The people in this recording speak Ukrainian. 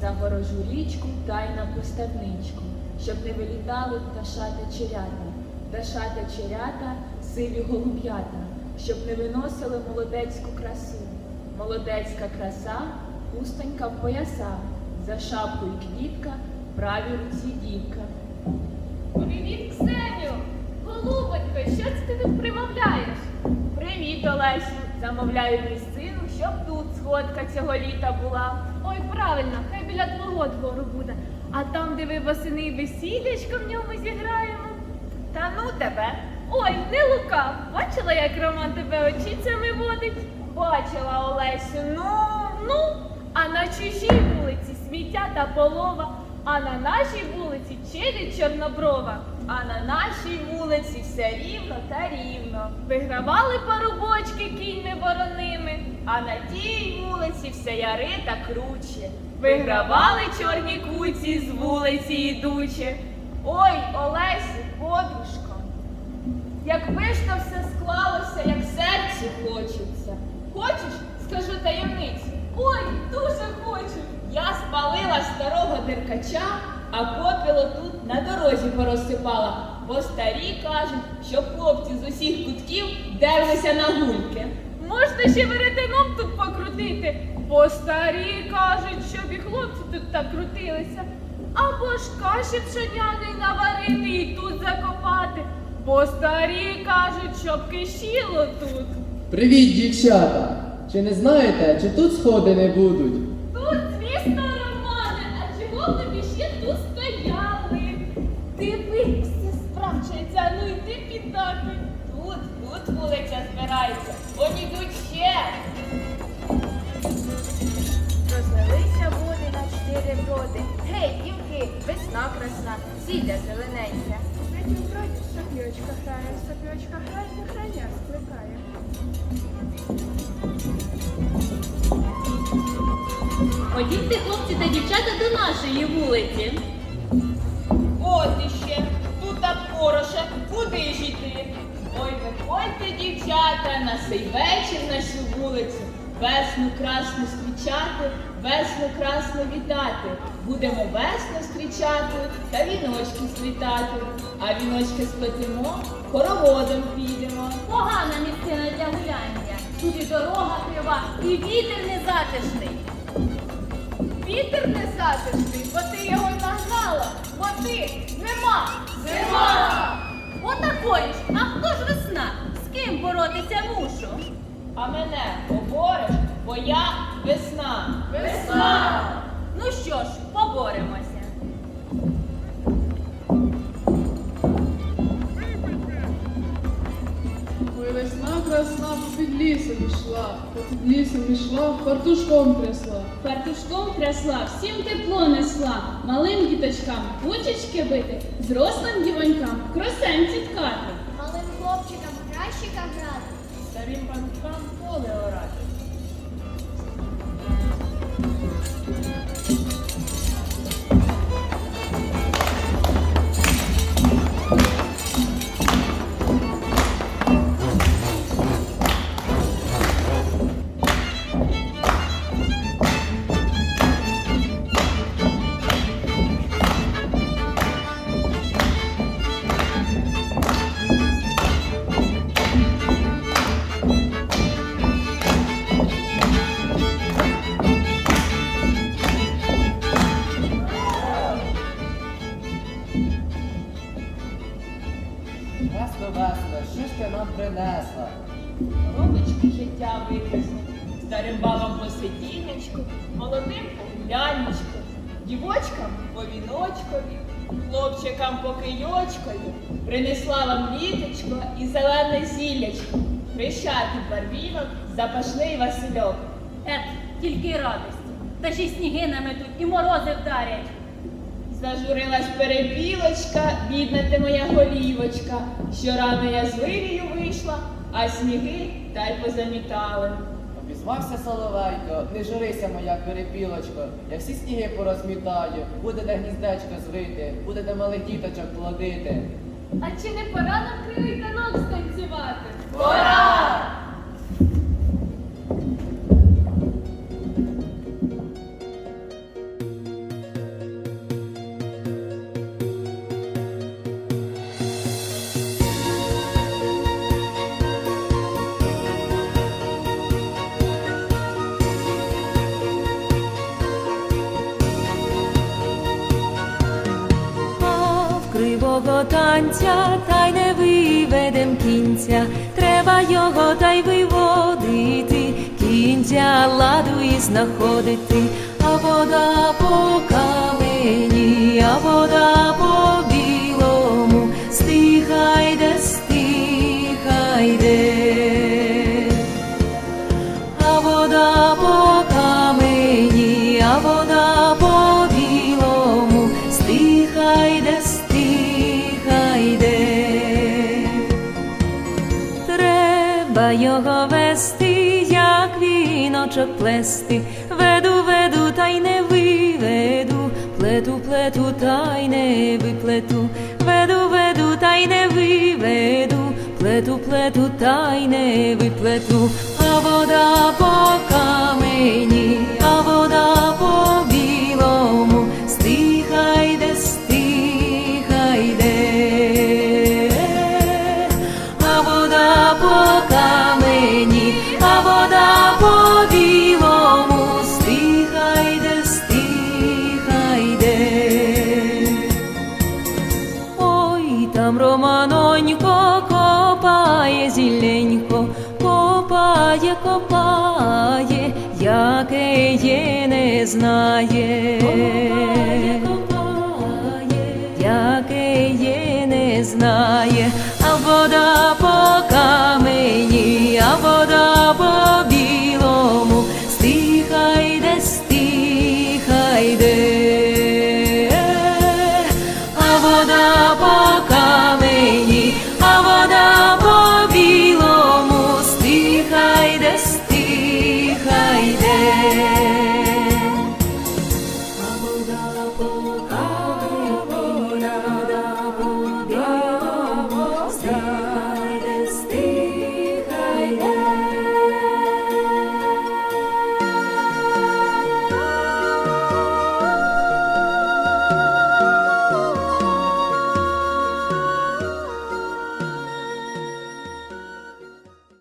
Загорожу річку та й на пустарничку, щоб не вилітали пташата черята, пташата черята, сиві голуб'ята, щоб не виносили молодецьку красу. Молодецька краса, пустонька в пояса, за шапкою квітка, в правій руці дівка. Привіт, Ксеню! Голубонько, що це ти тут примовляєш? Привіт, Олесю! Замовляю місцину, щоб тут сходка цього літа була. Ой, правильно, хай біля твого двору буде. А там, де ви восени весілячко в ньому зіграємо. Та ну тебе! Ой, не лукав. Бачила, як Роман тебе очицями водить? Бачила Олесю, ну, Ну, а на чужій вулиці сміття та полова, а на нашій вулиці челядь чорноброва. а на нашій вулиці все рівно та рівно. Вигравали парубочки кіньми вороними. А на тій вулиці все яри та круче. Вигравали чорні куці з вулиці ідучи. Ой, Олесю, подружко, якби ж то все склалося, як серцю хочеться. Хочеш, скажу таємницю? Ой, дуже хочу. Я спалила старого деркача, а попіло тут на дорозі порозсипала, бо старі кажуть, що хлопці з усіх кутків дерлися на гульки. Можна ще веретеном тут покрутити, бо старі кажуть, щоб і хлопці тут так крутилися. Або ж каші пшеняної наварити і тут закопати, бо старі кажуть, щоб кишіло тут. Привіт, дівчата! Чи не знаєте, чи тут сходи не будуть? Чого тобі ще тут стояли? Дивись, все справчується, ну йди підтакуй. Тут, тут вулиця збирається, вони йдуть ще. Розлилися води на чотири броди. Гей, дівки, весна красна, сілля зелененьке. На тім броді сопілочка грає, сопілочка грає, не храня скликає. Ходіть, хлопці та дівчата до нашої вулиці. От іще, тут так хороше, куди ж іти? Ой, виходьте, дівчата, на цей вечір на цю вулицю. Весну красну зустрічати, весну красну вітати. Будемо весну зустрічати та віночки сплітати. А віночки сплетемо, хороводом підемо. Погана місцина для гуляння. Тут і дорога крива, і вітер незатишний. Вітер не затишний, бо ти його нагнала, бо ти зима, зима. Отакої ж, а хто ж весна? З ким боротися мушу? А мене побореш, бо я весна. Весна. Ну що ж, поборемося. Попід лісом ішла, під лісом ішла, фартушком трясла. Фартушком трясла, всім тепло несла, малим діточкам кучечки бити, зрослим дівонькам кросенці ткати. Малим хлопчикам краще грати. Старим панкам поле орати. Старим бабам по сидіннячку, молодим по гулянечку, дівочкам по віночкові, хлопчикам по кийочкові, принесла вам літочко і зелене зіллячко, хрещатий барвінок, запашний Васильок. Ет, тільки радості. Та ще й сніги наметуть і морози вдарять. Зажурилась перепілочка, бідна ти моя голівочка, що рано я з вирію вийшла, а сніги та й позамітали. Обізвався Соловейко, не журися, моя перепілочко, я всі сніги порозмітаю, буде де гніздечко звити, буде де малих діточок плодити. А чи не пора нам кривий танок станцювати? Пора! Того танця, та й не виведем кінця, треба його та й виводити, кінця ладу і знаходити, а вода по камені, а вода віночок плести, веду, веду, та й не виведу, плету, плету, та й не виплету, веду, веду, та й не виведу, плету, плету, та й не виплету, а вода по копає, копає, яке є не знає. Копає, копає, яке є не знає, а вода по камені. saydasın